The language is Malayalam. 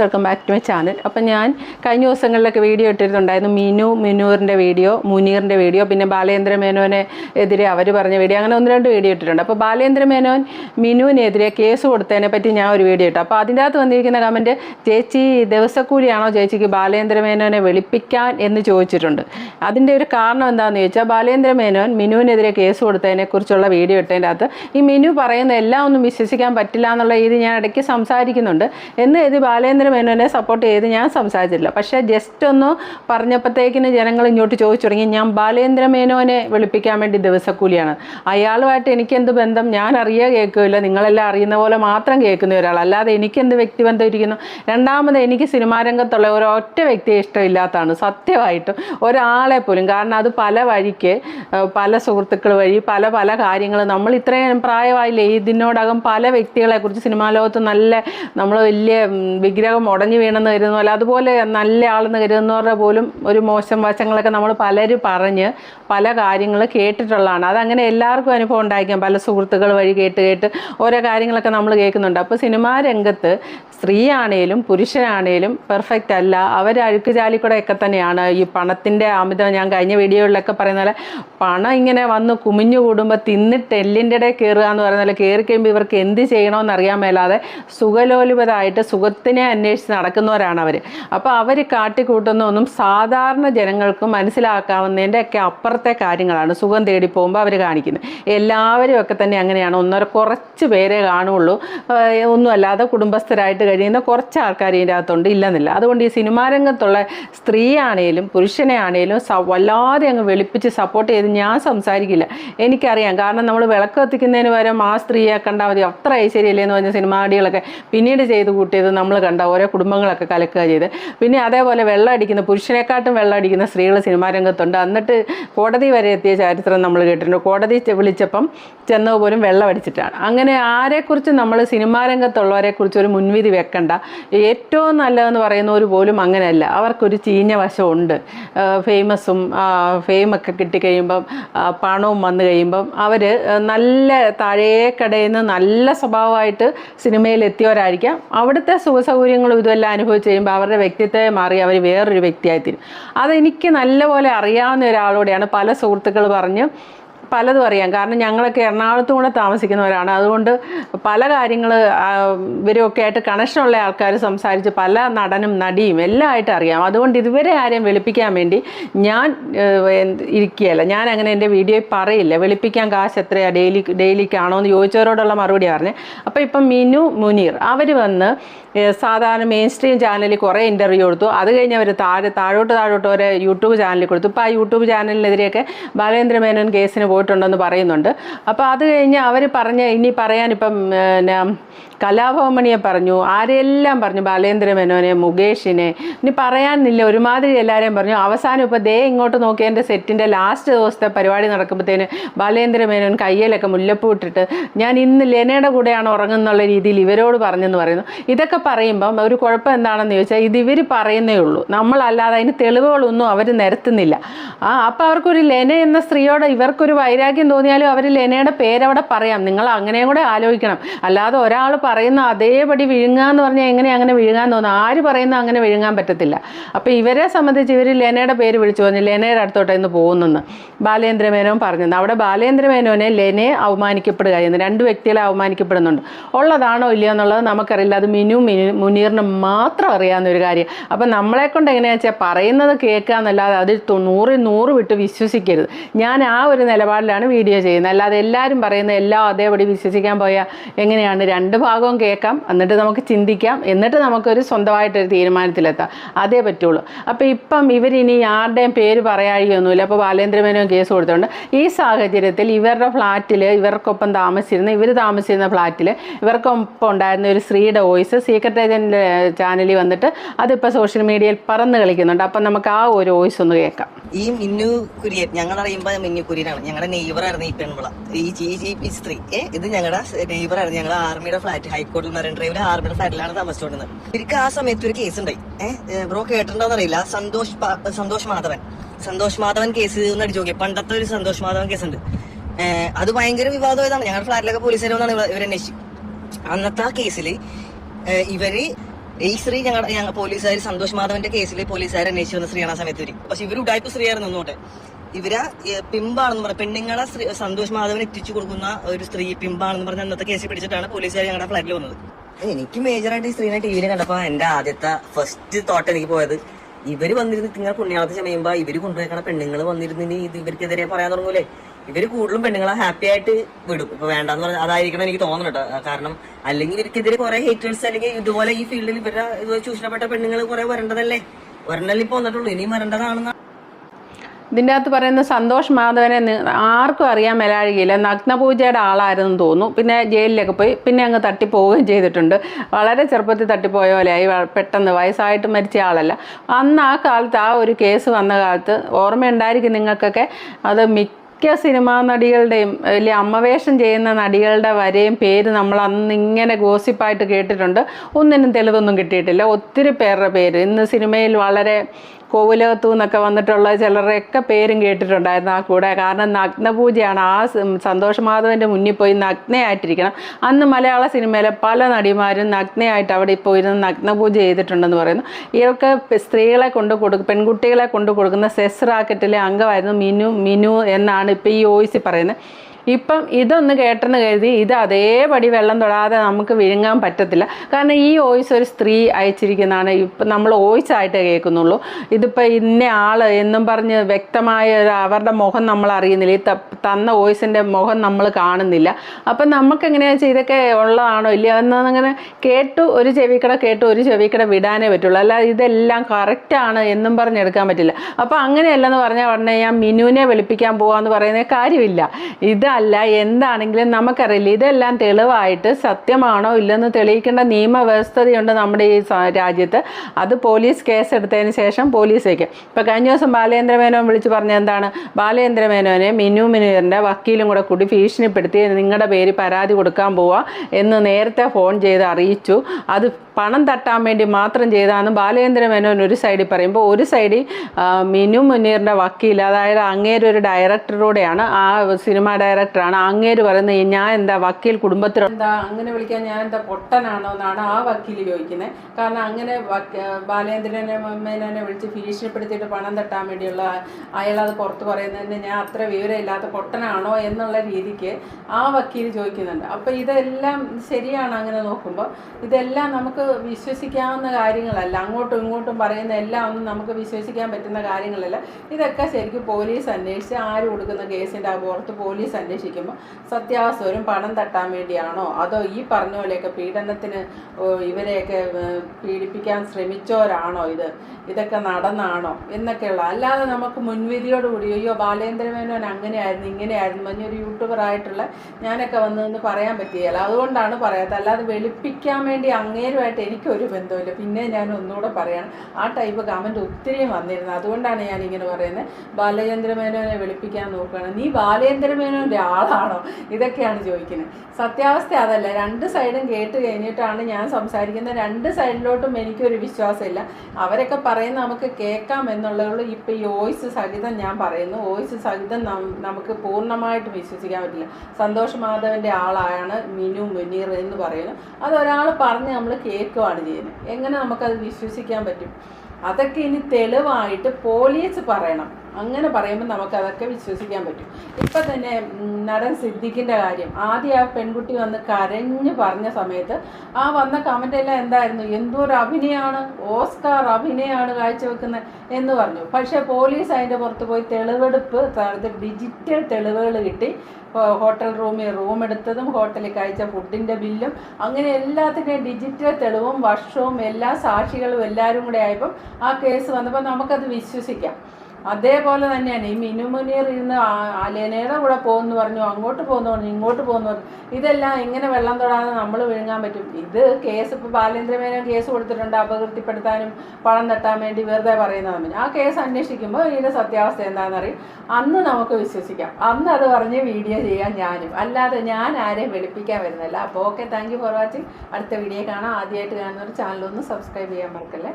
Welcome back to my channel അപ്പം ഞാൻ കഴിഞ്ഞ ദിവസങ്ങളിലൊക്കെ വീഡിയോ ഇട്ടിരുന്നുണ്ടായിരുന്നു. മിനു മിനൂറിന്റെ വീഡിയോ മുനീറിന്റെ വീഡിയോ പിന്നെ ബാലേന്ദ്ര മേനോനെ എതിരെ അവർ പറഞ്ഞ വീഡിയോ അങ്ങനെ ഒന്ന് രണ്ട് വീഡിയോ ഇട്ടിട്ടുണ്ട്. അപ്പോൾ ബാലേന്ദ്ര മേനോൻ മിനുവിനെതിരെ കേസ് കൊടുത്തതിനെ പറ്റി ഞാൻ ഒരു വീഡിയോ ഇട്ടു. അപ്പോൾ അതിന്റെ അകത്ത് വന്നിരിക്കുന്ന കമന്റ് ചേച്ചി ദിവസക്കൂലിയാണോ ചേച്ചിക്ക് ബാലേന്ദ്ര മേനോനെ വെളുപ്പിക്കാൻ? എന്ന് ചോദിച്ചിട്ടുണ്ട്. അതിന്റെ ഒരു കാരണം എന്താണെന്ന് ചോദിച്ചാൽ ബാലേന്ദ്ര മേനോൻ മിനുവിനെതിരെ കേസ് കൊടുത്തതിനെക്കുറിച്ചുള്ള വീഡിയോ ഇട്ടതിന്റെ അകത്ത് ഈ മിനു പറയുന്ന എല്ലാം ഒന്നും വിശ്വസിക്കാൻ പറ്റില്ല എന്നുള്ള രീതി ഞാൻ ഇടയ്ക്ക് സംസാരിക്കുന്നുണ്ട്. എന്ന് ഇത് ബാലേന്ദ്ര മേനോനെ സപ്പോർട്ട് ചെയ്ത് ഞാൻ സംസാരിച്ചില്ല പക്ഷേ ജസ്റ്റ് ഒന്ന് പറഞ്ഞപ്പോഴത്തേക്കിന് ജനങ്ങൾ ഇങ്ങോട്ട് ചോദിച്ചു തുടങ്ങി. ഞാൻ ബാലേന്ദ്ര മേനോനെ വെളുപ്പിക്കാൻ വേണ്ടി ദിവസക്കൂലിയാണ്. അയാളുമായിട്ട് എനിക്കെന്ത് ബന്ധം? ഞാൻ അറിയുക കേൾക്കില്ല നിങ്ങളെല്ലാം അറിയുന്ന പോലെ മാത്രം കേൾക്കുന്ന ഒരാൾ അല്ലാതെ എനിക്കെന്ത് വ്യക്തിബന്ധം ഇരിക്കുന്നു? രണ്ടാമത് എനിക്ക് സിനിമാ രംഗത്തുള്ള ഒരൊറ്റ വ്യക്തിയെ ഇഷ്ടമില്ലാത്തതാണ്. സത്യമായിട്ടും ഒരാളെ പോലും. കാരണം അത് പല വഴിക്ക് പല സുഹൃത്തുക്കൾ വഴി പല പല കാര്യങ്ങൾ നമ്മൾ ഇത്രയും പ്രായമായില്ലേ? ഇതിനോടകം പല വ്യക്തികളെക്കുറിച്ച് സിനിമാ ലോകത്ത് നല്ല നമ്മൾ വലിയ വിഗ്രഹം ഉടഞ്ഞു വീണെന്ന് കരുതുന്ന പോലെ അതുപോലെ നല്ല ആളെന്ന് കരുതുന്നവരുടെ പോലും ഒരു മോശം വശങ്ങളൊക്കെ നമ്മൾ പലരും പറഞ്ഞ് പല കാര്യങ്ങൾ കേട്ടിട്ടുള്ളതാണ്. അതങ്ങനെ എല്ലാവർക്കും അനുഭവം ഉണ്ടായിരിക്കാം. പല സുഹൃത്തുക്കൾ വഴി കേട്ട് കേട്ട് ഓരോ കാര്യങ്ങളൊക്കെ നമ്മൾ കേൾക്കുന്നുണ്ട്. അപ്പോൾ സിനിമാ രംഗത്ത് സ്ത്രീയാണേലും പുരുഷനാണേലും പെർഫെക്റ്റ് അല്ല. അവർ അഴുക്ക് ചാലിക്കൂടെയൊക്കെ തന്നെയാണ്. ഈ പണത്തിന്റെ അമിതം ഞാൻ കഴിഞ്ഞ വീഡിയോകളിലൊക്കെ പറയുന്ന പോലെ പണം ഇങ്ങനെ വന്ന് കുമിഞ്ഞു കൂടുമ്പോൾ തിന്നിട്ട് എല്ലിന്റെ ഇടയിൽ കയറുക എന്ന് പറയുന്ന പോലെ കയറി കഴിയുമ്പോൾ ഇവർക്ക് എന്ത് ചെയ്യണമെന്ന് അറിയാൻ മേലാതെ സുഖലോലുപതായിട്ട് സുഖത്തിനെ അന്വേഷിച്ച് നടക്കുന്നവരാണ് അവർ അപ്പോൾ അവർ കാട്ടിക്കൂട്ടുന്ന ഒന്നും സാധാരണ ജനങ്ങൾക്ക് മനസ്സിലാക്കാവുന്നതിന്റെ ഒക്കെ അപ്പുറത്തെ കാര്യങ്ങളാണ് സുഖം തേടി പോകുമ്പോൾ അവർ കാണിക്കുന്നത്. എല്ലാവരും ഒക്കെ തന്നെ അങ്ങനെയാണ്. ഒന്നര കുറച്ച് പേരെ കാണുള്ളൂ. ഒന്നുമല്ലാതെ കുടുംബസ്ഥരായിട്ട് കഴിയുന്ന കുറച്ച് ആൾക്കാർ ഇതിന്റെ അകത്തുണ്ട് ഇല്ലെന്നില്ല. അതുകൊണ്ട് ഈ സിനിമാ രംഗത്തുള്ള സ്ത്രീ ആണേലും പുരുഷനെ ആണേലും വല്ലാതെ അങ്ങ് വെളുപ്പിച്ച് സപ്പോർട്ട് ചെയ്ത് ഞാൻ സംസാരിക്കില്ല. എനിക്കറിയാം. കാരണം നമ്മൾ വിളക്ക് കത്തിക്കുന്നതിന് പകരം ആ സ്ത്രീയെ കണ്ടാൽ മതി. അത്ര ഐശ്വര്യമില്ലേ എന്ന് പറഞ്ഞ സിനിമാടികളൊക്കെ പിന്നീട് ചെയ്ത് കൂട്ടിയത് നമ്മൾ കണ്ട. ഓരോ കുടുംബങ്ങളൊക്കെ കലക്കുക ചെയ്ത്. പിന്നെ അതേപോലെ വെള്ളം അടിക്കുന്ന പുരുഷനെക്കാട്ടും വെള്ളം അടിക്കുന്ന സ്ത്രീകൾ സിനിമാ രംഗത്തുണ്ട്. എന്നിട്ട് കോടതി വരെ എത്തിയ ചരിത്രം നമ്മൾ കേട്ടിട്ടുണ്ട്. കോടതി വിളിച്ചപ്പം ചെന്നത് പോലും വെള്ളം അടിച്ചിട്ടാണ്. അങ്ങനെ ആരെക്കുറിച്ച് നമ്മൾ സിനിമാ രംഗത്തുള്ളവരെ കുറിച്ച് ഒരു മുൻവിധി വെക്കണ്ട. ഏറ്റവും നല്ലതെന്ന് പറയുന്നവർ പോലും അങ്ങനെയല്ല. അവർക്കൊരു ചീഞ്ഞ വശമുണ്ട്. ഫേമസും ഫെയിമൊക്കെ കിട്ടിക്കഴിയുമ്പം പണവും വന്നു കഴിയുമ്പം അവർ നല്ല താഴേക്കടയിൽ നിന്ന് നല്ല സ്വഭാവമായിട്ട് സിനിമയിൽ എത്തിയവരായിരിക്കാം. അവിടുത്തെ സുഖസൗകര്യങ്ങളും ഇതുമെല്ലാം അനുഭവിച്ച് കഴിയുമ്പോൾ അവരുടെ വ്യക്തിത്വം മാറി അവർ വേറൊരു വ്യക്തിയായിത്തീരും അതെനിക്ക് നല്ലപോലെ അറിയാവുന്ന ഒരാളോടെയാണ് പല സുഹൃത്തുക്കൾ പറഞ്ഞ് പലതും അറിയാം. കാരണം ഞങ്ങളൊക്കെ എറണാകുളത്തും കൂടെ താമസിക്കുന്നവരാണ്. അതുകൊണ്ട് പല കാര്യങ്ങൾ ഇവരൊക്കെ ആയിട്ട് കണക്ഷനുള്ള ആൾക്കാർ സംസാരിച്ച് പല നടനും നടിയും എല്ലാം ആയിട്ട് അറിയാം. അതുകൊണ്ട് ഇതുവരെ ആരെയും വെളുപ്പിക്കാൻ വേണ്ടി ഞാൻ ഇരിക്കുകയല്ല. ഞാൻ അങ്ങനെ എന്റെ വീഡിയോയിൽ പറയില്ല. വെളുപ്പിക്കാൻ കാശ് എത്രയാണ് ഡെയിലി ഡെയിലിക്കാണോ എന്ന് ചോദിച്ചവരോടുള്ള മറുപടി പറഞ്ഞത് അപ്പോൾ ഇപ്പം മിനു മുനീർ അവർ വന്ന് സാധാരണ മെയിൻ സ്ട്രീം ചാനലിൽ കുറേ ഇന്റർവ്യൂ കൊടുത്തു. അത് കഴിഞ്ഞ് അവർ താഴെ താഴോട്ട് താഴോട്ട് ഒരു യൂട്യൂബ് ചാനലിൽ കൊടുത്തു. ഇപ്പോൾ ആ യൂട്യൂബ് ചാനലിനെതിരെയൊക്കെ ബാലേന്ദ്ര മേനോൻ കേസിന് പോയിട്ടുണ്ടെന്ന് പറയുന്നുണ്ട്. അപ്പോൾ അത് കഴിഞ്ഞ് അവർ പറഞ്ഞ ഇനി പറയാനിപ്പം പിന്നെ കലാഭവമണിയെ പറഞ്ഞു ആരെല്ലാം പറഞ്ഞു? ബാലേന്ദ്ര മേനോനെ മുകേഷിനെ ഇനി പറയാനില്ല ഒരുമാതിരി എല്ലാവരെയും പറഞ്ഞു. അവസാനം ഇപ്പോൾ ദേ ഇങ്ങോട്ട് നോക്കി എന്റെ സെറ്റിന്റെ ലാസ്റ്റ് ദിവസത്തെ പരിപാടി നടക്കുമ്പോഴത്തേന് ബാലേന്ദ്ര മേനോൻ കയ്യിലൊക്കെ മുല്ലപ്പൂ ഇട്ടിട്ട് ഞാൻ ഇന്ന് ലെനയുടെ കൂടെയാണ് ഉറങ്ങുന്നുള്ള രീതിയിൽ ഇവരോട് പറഞ്ഞെന്ന് പറയുന്നു. ഇതൊക്കെ പറയുമ്പം ഒരു കുഴപ്പം എന്താണെന്ന് ചോദിച്ചാൽ ഇത് ഇവർ പറയുന്നേ ഉള്ളൂ. നമ്മളല്ലാതെ അതിന് തെളിവുകളൊന്നും അവർ നിരത്തുന്നില്ല. ആ അപ്പം അവർക്കൊരു ലെന എന്ന സ്ത്രീയോട് ഇവർക്കൊരു വൈരാഗ്യം തോന്നിയാലും അവർ ലെനയുടെ പേരവിടെ പറയാം. നിങ്ങൾ അങ്ങനെയും കൂടെ ആലോചിക്കണം. അല്ലാതെ ഒരാൾ പറയുന്ന അതേപടി വിഴുങ്ങുക എന്ന് പറഞ്ഞാൽ എങ്ങനെ അങ്ങനെ വിഴുങ്ങാൻ തോന്നുന്നു? ആര് പറയുന്ന അങ്ങനെ വിഴുങ്ങാൻ പറ്റത്തില്ല. അപ്പോൾ ഇവരെ സംബന്ധിച്ച് ഇവർ ലെനയുടെ പേര് വിളിച്ചു പറഞ്ഞു ലെനയുടെ അടുത്തോട്ട് ഇന്ന് പോകുന്നെന്ന്. ബാലേന്ദ്രമേനോൻ പറഞ്ഞത് അവിടെ ബാലേന്ദ്രമേനോനെ ലെനയെ ലെനെ അവമാനിക്കപ്പെടുക എന്ന്. രണ്ട് വ്യക്തികളെ അവമാനിക്കപ്പെടുന്നുണ്ട്. ഉള്ളതാണോ ഇല്ലയോ എന്നുള്ളത് നമുക്കറിയില്ല. അത് മിനു മുനീറിന് മാത്രം അറിയാവുന്ന ഒരു കാര്യം. അപ്പം നമ്മളെ കൊണ്ട് എങ്ങനെയാണെന്ന് വെച്ചാൽ പറയുന്നത് കേൾക്കുക എന്നല്ലാതെ അതിൽ നൂറിൽ നൂറ് വിട്ട് വിശ്വസിക്കരുത്. ഞാൻ ആ ഒരു നിലപാടിലാണ് വീഡിയോ ചെയ്യുന്നത്. അല്ലാതെ എല്ലാവരും പറയുന്ന എല്ലാം അതേപടി വിശ്വസിക്കാൻ പോയാൽ എങ്ങനെയാണ്? രണ്ട് ഭാഗവും കേൾക്കാം. എന്നിട്ട് നമുക്ക് ചിന്തിക്കാം. എന്നിട്ട് നമുക്കൊരു സ്വന്തമായിട്ടൊരു തീരുമാനത്തിലെത്താം. അതേ പറ്റുള്ളൂ. അപ്പോൾ ഇപ്പം ഇവരിനി ആരുടെയും പേര് പറയാഴിയൊന്നുമില്ല അപ്പോൾ ബാലേന്ദ്രമേനോ കേസ് കൊടുത്തുകൊണ്ട് ഈ സാഹചര്യത്തിൽ ഇവരുടെ ഫ്ലാറ്റിൽ ഇവർക്കൊപ്പം താമസിച്ചിരുന്ന ഇവർ താമസിച്ചിരുന്ന ഫ്ലാറ്റിൽ ഇവർക്കൊപ്പം ഉണ്ടായിരുന്ന ഒരു സ്ത്രീയുടെ വോയിസ് സീക്രട്ട് ഏജന്റ് ചാനലിൽ വന്നിട്ട് അതിപ്പോൾ സോഷ്യൽ മീഡിയയിൽ പറന്ന് കളിക്കുന്നുണ്ട്. അപ്പം നമുക്ക് ആ ഒരു വോയിസ് ഒന്ന് കേൾക്കാം. ഈ മിന്നു കുര്യൻ ഞങ്ങൾ അറിയുമ്പോൾ മിന്നു കുര്യനാണ്. ഞങ്ങളുടെ നെയ്ബറായിരുന്നു ഈ പെൺപിള ഈ ജി ജി പി സ്ത്രീ. ഏ ഇത് ഞങ്ങളുടെ നെയ്ബറായിരുന്നു ഞങ്ങൾ ആർമിയുടെ ഫ്ലാറ്റ് ഹൈക്കോടതി മറൈൻ ഡ്രൈവിലെ ആർമിയുടെ ഫ്ലാറ്റിലാണ് താമസിച്ചുകൊണ്ടിരുന്നത് ഇവർക്ക് ആ സമയത്ത് ഒരു കേസ് ഉണ്ടായി. ഏഹ് ബ്രോ കേട്ടിട്ടുണ്ടോ അറിയില്ല. സന്തോഷ് സന്തോഷ് മാധവൻ. സന്തോഷ് മാധവൻ കേസ് എന്ന് അടിച്ചു നോക്കിയ പണ്ടത്തെ ഒരു സന്തോഷ് മാധവൻ കേസ് ഉണ്ട്. അത് ഭയങ്കര വിവാദമായതാണ് ഞങ്ങളുടെ ഫ്ലാറ്റിലൊക്കെ പോലീസ് ഇവർ അന്വേഷിച്ചു അന്നത്തെ ആ കേസിൽ ഇവർ ഈ സ്ത്രീ ഞങ്ങളുടെ ഞങ്ങൾ പോലീസുകാർ സന്തോഷ് മാധവന്റെ കേസിൽ പോലീസുകാർ അന്വേഷിച്ചു വന്ന സ്ത്രീയാണ് ആ സമയത്ത് ഇവർ. പക്ഷെ ഇവർ ഉടായ്പ സ്ത്രീയായിരുന്നു നിന്നോട്ടെ ഇവരെ പിമ്പാണെന്ന് പറഞ്ഞ പെണ്ണുങ്ങളെ സന്തോഷ് മാധവൻ എത്തിച്ചു കൊടുക്കുന്ന ഒരു സ്ത്രീ പിമ്പാണെന്ന് പറഞ്ഞ അന്നത്തെ കേസിൽ പിടിച്ചിട്ടാണ് പോലീസുകാർ ഞങ്ങളുടെ ഫ്ലാറ്റിൽ വന്നത്. എനിക്ക് മേജറായിട്ട് ഈ സ്ത്രീനെ ടി വിയിൽ കണ്ടപ്പോ എന്റെ ആദ്യത്തെ ഫസ്റ്റ് തോട്ട് എനിക്ക് പോയത് ഇവർ വന്നിരുന്ന് നിങ്ങൾ പുണ്യാളത്ത് ചെയ്യുമ്പോ ഇവർ കൊണ്ടുപോയിക്കണ പെണ്ണുങ്ങൾ വന്നിരുന്നിനി ഇത് ഇവർക്കെതിരെ പറയാൻ തുടങ്ങൂലേ? ഇവർ കൂടുതലും പെണ്ണുങ്ങളെ ഹാപ്പി ആയിട്ട് വിടും. ഇപ്പൊ വേണ്ടെന്ന് പറഞ്ഞാൽ അതായിരിക്കണം എനിക്ക് തോന്നുന്നുണ്ട് കാരണം അല്ലെങ്കിൽ ഇവർക്കെതിരെ കുറെ ഹേറ്റേഴ്സ് അല്ലെങ്കിൽ ഇതുപോലെ ഈ ഫീൽഡിൽ ഇവരുടെ ഇതുപോലെ ചൂഷണപ്പെട്ട പെണ്ണുങ്ങൾ കുറെ വരേണ്ടതല്ലേ? ഒരെണ്ണല്ലേ ഇപ്പൊ വന്നിട്ടുള്ളൂ ഇനിയും വരേണ്ടതാണെന്ന്. ഇതിന്റെ അകത്ത് പറയുന്ന സന്തോഷ് മാധവനെ ആർക്കും അറിയാൻ മേലാഴികയില്ല. നഗ്നപൂജയുടെ ആളായിരുന്നു തോന്നുന്നു. പിന്നെ ജയിലിലൊക്കെ പോയി പിന്നെ അങ്ങ് തട്ടിപ്പോവുകയും ചെയ്തിട്ടുണ്ട്. വളരെ ചെറുപ്പത്തിൽ തട്ടിപ്പോയ പോലെയായി. പെട്ടെന്ന് വയസ്സായിട്ട് മരിച്ച ആളല്ല. അന്ന് ആ കാലത്ത് ആ ഒരു കേസ് വന്ന കാലത്ത് ഓർമ്മയുണ്ടായിരിക്കും നിങ്ങൾക്കൊക്കെ. അത് മിക്ക സിനിമാ നടികളുടെയും വലിയ അമ്മവേഷം ചെയ്യുന്ന നടികളുടെ വരെയും പേര് നമ്മൾ അന്ന് ഇങ്ങനെ ഗോസിപ്പായിട്ട് കേട്ടിട്ടുണ്ട്. ഒന്നിനും തെളിവൊന്നും കിട്ടിയിട്ടില്ല. ഒത്തിരി പേരുടെ പേര്. ഇന്ന് സിനിമയിൽ വളരെ കോവിലകത്തു നിന്നൊക്കെ വന്നിട്ടുള്ള ചിലരൊക്കെ പേരും കേട്ടിട്ടുണ്ടായിരുന്നു ആ കൂടെ. കാരണം നഗ്നപൂജയാണ്. ആ സന്തോഷ മാധവന്റെ മുന്നിൽ പോയി നഗ്നയായിട്ടിരിക്കണം. അന്ന് മലയാള സിനിമയിലെ പല നടിമാരും നഗ്നയായിട്ട് അവിടെ പോയിരുന്ന് നഗ്നപൂജ ചെയ്തിട്ടുണ്ടെന്ന് പറയുന്നു. ഇവർക്ക് സ്ത്രീകളെ കൊണ്ട് കൊടുക്കും പെൺകുട്ടികളെ കൊണ്ട് കൊടുക്കുന്ന സെസ് റാക്കറ്റിലെ അംഗമായിരുന്നു മിനു മിനു എന്നാണ് ഇപ്പോൾ ഈ ഓയിസി പറയുന്നത്. ഇപ്പം ഇതൊന്ന് കേട്ടെന്ന് കരുതി ഇത് അതേപടി വെള്ളം തൊടാതെ നമുക്ക് വിഴുങ്ങാൻ പറ്റത്തില്ല. കാരണം ഈ വോയിസ് ഒരു സ്ത്രീ അയച്ചിരിക്കുന്നതാണ്. ഇപ്പം നമ്മൾ വോയിസ് ആയിട്ട് കേൾക്കുന്നുള്ളൂ. ഇതിപ്പോൾ ഇന്ന ആൾ എന്നും പറഞ്ഞ് വ്യക്തമായ അവരുടെ മുഖം നമ്മൾ അറിയുന്നില്ല. ഈ തന്ന വോയിസിന്റെ മുഖം നമ്മൾ കാണുന്നില്ല. അപ്പം നമുക്ക് എങ്ങനെയാണ് വെച്ചാൽ ഇതൊക്കെ ഉള്ളതാണോ ഇല്ലയോ എന്നങ്ങനെ കേട്ടു ഒരു ചെവിക്കട കേട്ടു ഒരു ചെവിക്കട വിടാനേ പറ്റുള്ളൂ. അല്ലാതെ ഇതെല്ലാം കറക്റ്റാണ് എന്നും പറഞ്ഞെടുക്കാൻ പറ്റില്ല. അപ്പോൾ അങ്ങനെയല്ലെന്ന് പറഞ്ഞാൽ ഉടനെ ഞാൻ മിനുവിനെ വെളുപ്പിക്കാൻ പോകാമെന്ന് പറയുന്ന കാര്യമില്ല. ഇതല്ല എന്താണെങ്കിലും നമുക്കറിയില്ല ഇതെല്ലാം തെളിവായിട്ട് സത്യമാണോ ഇല്ലെന്ന് തെളിയിക്കേണ്ട നിയമവ്യവസ്ഥതയുണ്ട് നമ്മുടെ ഈ രാജ്യത്ത്. അത് പോലീസ് കേസ് എടുത്തതിന് ശേഷം പോലീസ് വയ്ക്കും. കഴിഞ്ഞ ദിവസം ബാലേന്ദ്ര മേനോൻ വിളിച്ച് പറഞ്ഞ എന്താണ്? ബാലേന്ദ്രമേനോനെ മിനു മിനുവിന്റെ വക്കീലും കൂടെ കൂടി ഭീഷണിപ്പെടുത്തി നിങ്ങളുടെ പേര് പരാതി കൊടുക്കാൻ പോവാ എന്ന് നേരത്തെ ഫോൺ ചെയ്ത് അറിയിച്ചു. അത് പണം തട്ടാൻ വേണ്ടി മാത്രം ചെയ്താന്ന് ബാലചന്ദ്ര മേനോൻ ഒരു സൈഡിൽ പറയുമ്പോൾ ഒരു സൈഡിൽ മിനു മുനീറിന്റെ വക്കീൽ അതായത് അങ്ങേര് ഒരു ഡയറക്ടറോടെയാണ് ആ സിനിമ ഡയറക്ടറാണ് അങ്ങേര് പറയുന്നത് ഞാൻ എന്താ വക്കീൽ കുടുംബത്തിൽ എന്താ അങ്ങനെ വിളിക്കാൻ ഞാൻ എന്താ പൊട്ടനാണോ എന്നാണ് ആ വക്കീൽ ചോദിക്കുന്നത് കാരണം അങ്ങനെ ബാലേന്ദ്രനെ മേനോനെ വിളിച്ച് ഭീഷണിപ്പെടുത്തിയിട്ട് പണം തട്ടാൻ വേണ്ടിയുള്ള അയാളത് പുറത്ത് പറയുന്നതിന് ഞാൻ അത്ര വിവരമില്ലാത്ത പൊട്ടനാണോ എന്നുള്ള രീതിക്ക് ആ വക്കീൽ ചോദിക്കുന്നുണ്ട്. അപ്പോൾ ഇതെല്ലാം ശരിയാണ് അങ്ങനെ നോക്കുമ്പോൾ ഇതെല്ലാം നമുക്ക് വിശ്വസിക്കാവുന്ന കാര്യങ്ങളല്ല. അങ്ങോട്ടും ഇങ്ങോട്ടും പറയുന്ന എല്ലാം ഒന്നും നമുക്ക് വിശ്വസിക്കാൻ പറ്റുന്ന കാര്യങ്ങളല്ല. ഇതൊക്കെ ശരിക്കും പോലീസ് അന്വേഷിച്ച് ആര് കൊടുക്കുന്ന കേസിന്റെ പുറത്ത് പോലീസ് അന്വേഷിക്കുമ്പോൾ സത്യാവസ്ഥ വരും. പണം തട്ടാൻ വേണ്ടിയാണോ? അതോ ഈ പറഞ്ഞ പോലെയൊക്കെ പീഡനത്തിന് ഇവരെയൊക്കെ പീഡിപ്പിക്കാൻ ശ്രമിച്ചവരാണോ ഇത്? ഇതൊക്കെ നടന്നാണോ? എന്നൊക്കെയുള്ള. അല്ലാതെ നമുക്ക് മുൻവിധിയോടുകൂടി അയ്യോ ബാലേന്ദ്രമേനോൻ അങ്ങനെയായിരുന്നു ഇങ്ങനെയായിരുന്നു പറഞ്ഞ ഒരു യൂട്യൂബർ ആയിട്ടുള്ള ഞാനൊക്കെ വന്നതെന്ന് പറയാൻ പറ്റിയല്ല അതുകൊണ്ടാണ് പറയാത്തത്. അല്ലാതെ വെളുപ്പിക്കാൻ വേണ്ടി അങ്ങേരുമായിട്ട് എനിക്കൊരു ബന്ധമില്ല പിന്നെ ഞാൻ ഒന്നുകൂടെ പറയണം ആ ടൈപ്പ് കമന്റ് ഒത്തിരി വന്നിരുന്നു. അതുകൊണ്ടാണ് ഞാൻ ഇങ്ങനെ പറയുന്നത്. ബാലചന്ദ്രമേനോനെ വിളിപ്പിക്കാൻ നോക്കുകയാണ്. നീ ബാലേന്ദ്രമേനോന്റെ ആളാണോ? ഇതൊക്കെയാണ് ചോദിക്കുന്നത്. സത്യാവസ്ഥ അതല്ല. രണ്ട് സൈഡും കേട്ട് കഴിഞ്ഞിട്ടാണ് ഞാൻ സംസാരിക്കുന്നത്. രണ്ട് സൈഡിലോട്ടും എനിക്കൊരു വിശ്വാസമില്ല. അവരൊക്കെ പറയുന്ന നമുക്ക് കേൾക്കാം എന്നുള്ളതുള്ളൂ. ഇപ്പം ഈ വോയിസ് സഹിതം ഞാൻ പറയുന്നു. വോയിസ് സഹിതം നമുക്ക് പൂർണമായിട്ട് വിശ്വസിക്കാൻ പറ്റില്ല. സന്തോഷ് മാധവന്റെ ആളാണ് മിനു മുനീർ എന്ന് പറയുന്നത്. അത് ഒരാൾ പറഞ്ഞ് നമ്മൾ കേൾക്കുകയാണ് ചെയ്യുന്നത്. എങ്ങനെ നമുക്കത് വിശ്വസിക്കാൻ പറ്റും? അതൊക്കെ ഇനി തെളിവായിട്ട് പോലീസ് പറയണം. അങ്ങനെ പറയുമ്പോൾ നമുക്ക് അതൊക്കെ വിശ്വസിക്കാൻ പറ്റും. ഇപ്പം തന്നെ നടൻ സിദ്ദിഖിന്റെ കാര്യം. ആദ്യം ആ പെൺകുട്ടി വന്ന് കരഞ്ഞു പറഞ്ഞ സമയത്ത് ആ വന്ന കമന്റ് എല്ലാം എന്തായിരുന്നു? എന്തോ ഒരു അഭിനയമാണ് ഓസ്കാർ അഭിനയമാണ് കാഴ്ചവെക്കുന്നത് എന്ന് പറഞ്ഞു. പക്ഷേ പോലീസ് അതിന്റെ പുറത്ത് പോയി തെളിവെടുപ്പ് ഡിജിറ്റൽ തെളിവുകൾ കിട്ടി. ഹോട്ടൽ റൂമിൽ റൂം എടുത്തതും ഹോട്ടലിൽ കഴിച്ച ഫുഡിന്റെ ബില്ലും അങ്ങനെ എല്ലാത്തിന്റെയും ഡിജിറ്റൽ തെളിവും വർഷവും എല്ലാ സാക്ഷികളും എല്ലാവരും കൂടെ ആയപ്പം ആ കേസ് വന്നപ്പോൾ നമുക്കത് വിശ്വസിക്കാം. അതേപോലെ തന്നെയാണ്. ഈ മിനുമുനീർ ഇരുന്ന് അലേനയുടെ കൂടെ പോകുന്നു പറഞ്ഞു അങ്ങോട്ട് പോകുന്നു പറഞ്ഞു ഇങ്ങോട്ട് പോകുന്നു പറഞ്ഞു. ഇതെല്ലാം എങ്ങനെ വെള്ളം തൊടാതെ നമ്മൾ വിഴുങ്ങാൻ പറ്റും? ഇത് കേസ് ഇപ്പോൾ ബാലേന്ദ്രമേനോൻ കേസ് കൊടുത്തിട്ടുണ്ട് അപകീർത്തിപ്പെടുത്താനും പണം തട്ടാൻ വേണ്ടി വെറുതെ പറയുന്നതാണ് ആ കേസ് അന്വേഷിക്കുമ്പോൾ ഇതിന്റെ സത്യാവസ്ഥ എന്താണെന്നറിയും അന്ന് നമുക്ക് വിശ്വസിക്കാം. അന്ന് അത് പറഞ്ഞ് വീഡിയോ ചെയ്യാം ഞാനും. അല്ലാതെ ഞാൻ ആരെയും വെളുപ്പിക്കാൻ വരുന്നില്ല. അപ്പോൾ okay thank you for watching അടുത്ത വീഡിയോ കാണാം. ആദ്യമായിട്ട് കാണുന്നവർ ചാനലൊന്ന് സബ്സ്ക്രൈബ് ചെയ്യാൻ മറക്കല്ലേ?